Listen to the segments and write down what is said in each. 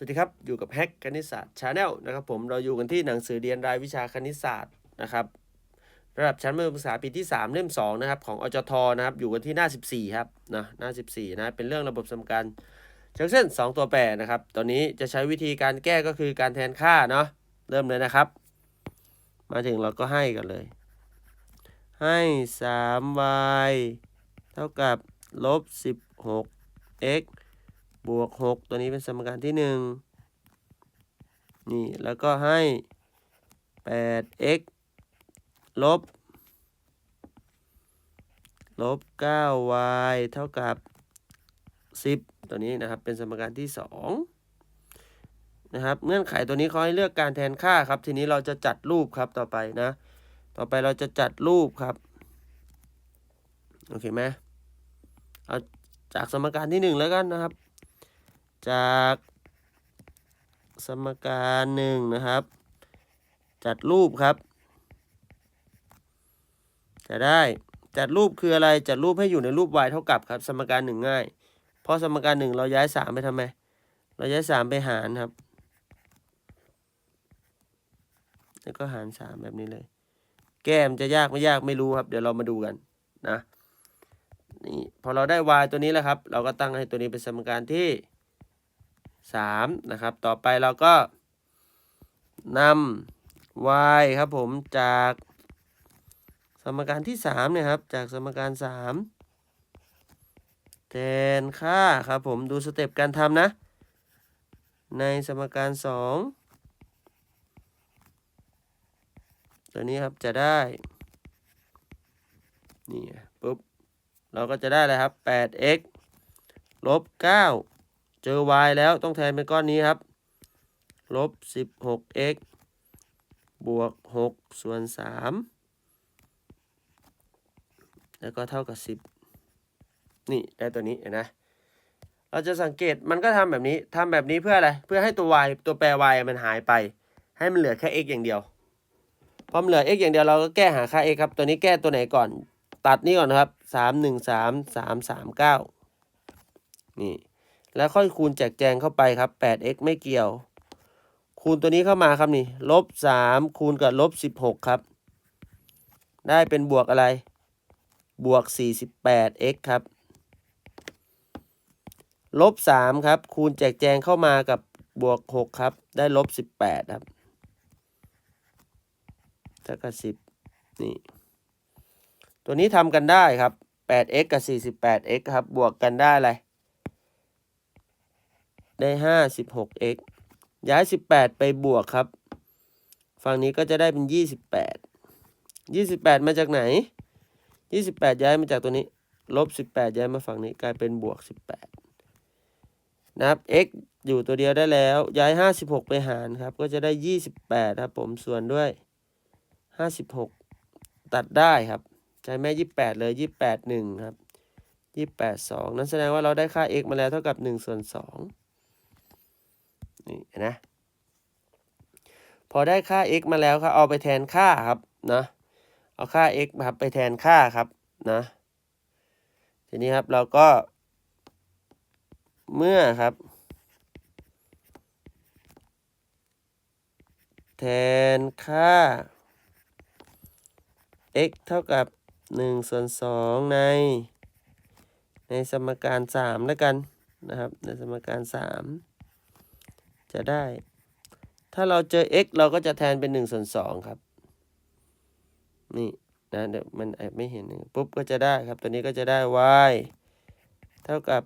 สวัสดีครับ อยู่กับแฮกคณิตศาสตร์ชาแนลนะครับผมเราอยู่กันที่หนังสือเรียนรายวิชาคณิตศาสตร์นะครับระดับชั้นมัธยมศึกษาปีที่ 3 เล่ม2นะครับของอจทนะครับอยู่กันที่หน้า 14ครับนะหน้า 14นะเป็นเรื่องระบบสมการเชิงเส้น 2 ตัวแปรนะครับตอนนี้จะใช้วิธีการแก้ก็คือการแทนค่าเนาะเริ่มเลยนะครับ มาถึงเราก็ให้กันเลย ให้ 3y เท่ากับลบ 16x บวก 6 ตัวนี้เป็นสมการที่ 1 นี่ แล้วก็ให้ 8x ลบ ลบ 9y เท่ากับ 10 ตัวนี้นะครับ เป็นสมการที่ 2 นะครับ เงื่อนไขตัวนี้เขาให้เลือกการแทนค่าครับ ทีนี้เราจะจัดรูปครับต่อไปนะ ต่อไปเราจะจัดรูปครับ โอเคไหมเอาจากสมการที่ 1 แล้วกันนะครับ จากสมการหนึ่งนะครับ จัดรูปครับ จะได้จัดรูปคืออะไรจัดรูปให้อยู่ในรูป y เท่ากับครับ สมการหนึ่งง่าย เพราะสมการหนึ่งเราย้ายสามไปทำไม เราย้ายสามไปหารครับ แล้วก็หารสามแบบนี้เลย แก้มจะยากไม่ยากไม่รู้ครับ เดี๋ยวเรามาดูกันนะนี่พอเราได้ y ตัวนี้แล้วครับ เราก็ตั้งให้ตัวนี้เป็นสมการที่ 3นะครับ ต่อไปเราก็นำ y ครับผมจากสมการที่3เนี่ยครับ จากสมการ 3 แทนค่าครับผมดูสเต็ปการทำนะ ในสมการ 2 ตัวนี้ครับจะได้นี่ปุ๊บเราก็จะได้เลยครับ 8x ลบ 9 เจอ y แล้วต้องแทนเป็นก้อนนี้ครับลบ 16x บวก 6 ส่วน 3 แล้วก็เท่ากับ 10 นี่ได้ตัวนี้เห็นนะ เราจะสังเกตมันก็ทำแบบนี้ทำแบบนี้เพื่ออะไร เพื่อให้ตัว y ตัวแปร y มันหายไป ให้มันเหลือแค่ x อย่างเดียว พอมันเหลือ x อย่างเดียวเราก็แก้หาค่า x ครับ ตัวนี้แก้ตัวไหนก่อน ตัดนี่ก่อนนะครับ 3 1 3 3 3 9 นี่ แล้วค่อยคูณแจกแจงเข้าไปครับ 8x ไม่เกี่ยว คูณตัวนี้เข้ามาครับนี่ลบ3คูณกับลบ16 ครับ ได้เป็นบวกอะไร บวก 48x ครับ ลบ3ครับ คูณแจกแจงเข้ามากับบวก 6 ครับ ได้ลบ 18 ครับเท่ากับ10 นี่ ตัวนี้ทำกันได้ครับ 8x กับ 48x ครับ บวกกันได้อะไร ได้ห้าสิบหก x ย้ายสิบแปดไปบวกครับ ฝั่งนี้ก็จะได้เป็นยี่สิบแปด ยี่สิบแปดมาจากไหน ยี่สิบแปดย้ายมาจากตัวนี้ ลบสิบแปดย้ายมาฝั่งนี้กลายเป็นบวกสิบแปดนะครับ x อยู่ตัวเดียวได้แล้ว ย้ายห้าสิบหกไปหารครับ ก็จะได้ยี่สิบแปดครับ ผมส่วนด้วยห้าสิบหกตัดได้ครับ ใช้แม่ยี่แปดเลยยี่แปดหนึ่งครับยี่แปดสองนั่นแสดงว่าเราได้ค่า x มาแล้วเท่ากับหนึ่งส่วนสอง นี่นะ พอได้ค่า x มาแล้วครับ เอาไปแทนค่าครับนะเอาค่า x ครับไปแทนค่าครับนะทีนี้ครับเราก็ เมื่อครับ แทนค่า x เท่ากับ1ส่วน2ใน ในสมการ 3 แล้วกันนะครับ ในสมการ 3 จะได้ ถ้าเราเจอ x เราก็จะแทนเป็น1ส่วน2ครับ นี่นะเดี๋ยวมันไม่เห็นปุ๊บก็จะได้ครับ ตัวนี้ก็จะได้ y เท่ากับ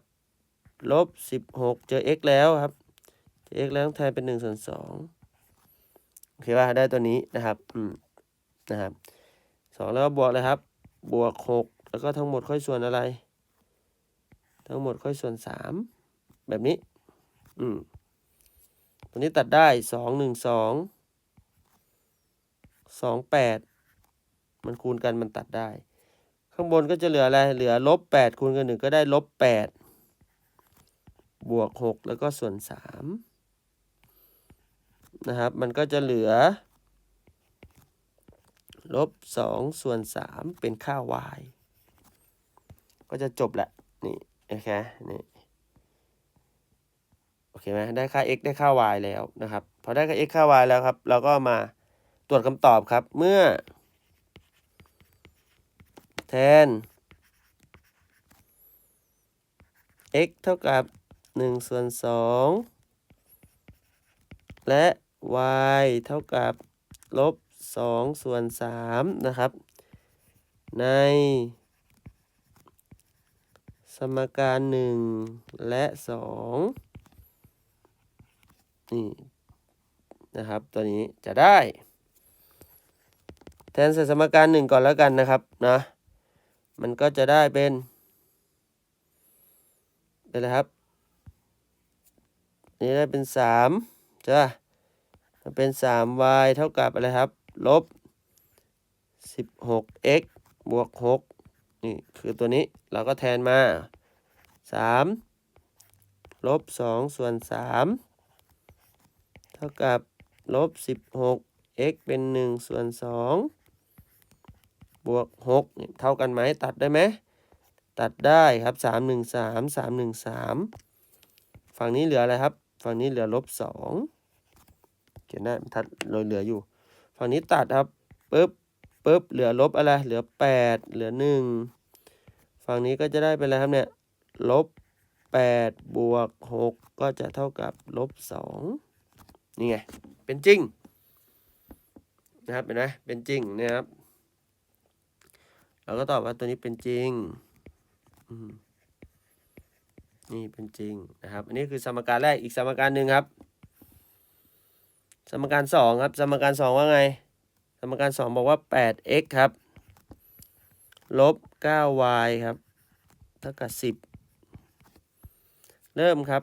ลบ16 เจอ x แล้วครับเจอ x แล้วต้องแทนเป็น1ส่วน2โอเคป่ะได้ตัวนี้นะครับอืมนะครับสองแล้วก็บวกเลยครับ บวก 6 แล้วก็ทั้งหมดค่อยส่วนอะไร ทั้งหมดค่อยส่วน 3 แบบนี้ อืม ตัวนี้ตัดได้สองหนึ่งสองสองแปดมันคูณกันมันตัดได้ ข้างบนก็จะเหลืออะไร เหลือลบแปดคูณกันหนึ่งก็ได้ลบแปดบวกหกแล้วก็ส่วนสามนะครับ มันก็จะเหลือลบสองส่วนสามเป็นค่า y ก็จะจบแหละ นี่โอเคนี่ โอเคไหมได้ค่า x ได้ค่า y แล้วนะครับพอได้ค่า x ค่า y แล้วครับ เราก็มาตรวจคำตอบครับ เมื่อ แทน x เท่ากับ1ส่วน2และ y เท่ากับลบ2ส่วน3นะครับ ใน สมการ 1 และ 2 นี่นะครับ ตัวนี้จะได้ แทนใส่สมการ1ก่อนแล้วกันนะครับนะมันก็จะได้เป็นเป็นอะไรครับนี่ได้เป็น3จ้ะมันเป็น 3y เท่ากับอะไรครับ ลบ 16x บวก6นี่คือตัวนี้เราก็แทนมา3ลบ2ส่วน3เท่ากับลบ 16 x เป็น 1 ส่วน 2 บวก6เท่ากันไหมตัดได้ไหม ตัดได้ครับ 3 1 3 3 1 3 ฝั่งนี้เหลืออะไรครับ ฝั่งนี้เหลือลบ 2 เขียนได้ทัดเหลืออยู่ ฝั่งนี้ตัดครับปึ๊บปึ๊บเหลือลบอะไร เหลือ 8 เหลือ 1 ฝั่งนี้ก็จะได้เป็นอะไรครับเนี่ยลบ8บวก6ก็จะเท่ากับลบ2 นี่ไง เป็นจริง นะครับเห็นไหมเป็นจริงนะครับ เราก็ตอบว่าตัวนี้เป็นจริงนี่เป็นจริงนะครับ อันนี้คือสมการแรกอีกสมการหนึ่งครับ สมการสองครับ สมการสองว่าไง สมการสองบอกว่า 8x ครับ ลบ 9y ครับ เท่ากับ 10 เริ่มครับ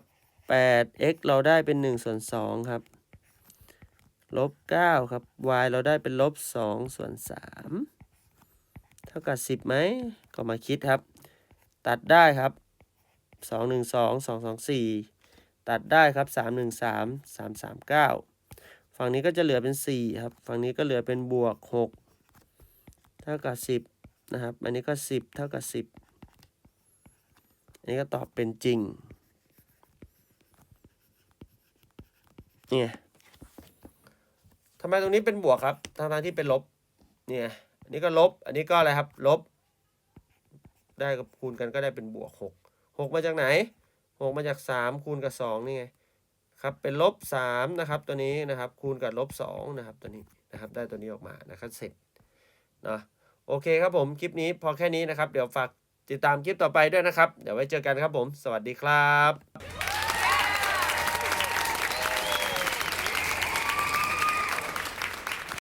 8x เราได้เป็น1ส่วน2ครับ ลบ9ครับ y เราได้เป็นลบ2ส่วน3เท่ากับ10ไหมก็มาคิดครับ ตัดได้ครับ2 1 2 2 2 4ตัดได้ครับ3 1 3 3 3 9ฝั่งนี้ก็จะเหลือเป็น4ครับ ฝั่งนี้ก็เหลือเป็นบวก6เท่ากับ10นะครับ อันนี้ก็10เท่ากับ10อันนี้ก็ตอบเป็นจริงเนี่ย ทำไมตรงนี้เป็นบวกครับทางทางที่เป็นลบ เนี่ย อันนี้ก็ลบ อันนี้ก็อะไรครับ ลบ ได้กับคูณกันก็ได้เป็นบวกหกหกมาจากไหนหกมาจากสามคูณกับสองนี่ไงครับ เป็นลบสามนะครับ ตัวนี้นะครับ คูณกับลบสองนะครับ ตัวนี้นะครับ ได้ตัวนี้ออกมานะครับเสร็จเนาะโอเคครับผม คลิปนี้พอแค่นี้นะครับ เดี๋ยวฝากติดตามคลิปต่อไปด้วยนะครับ เดี๋ยวไว้เจอกันครับผม สวัสดีครับ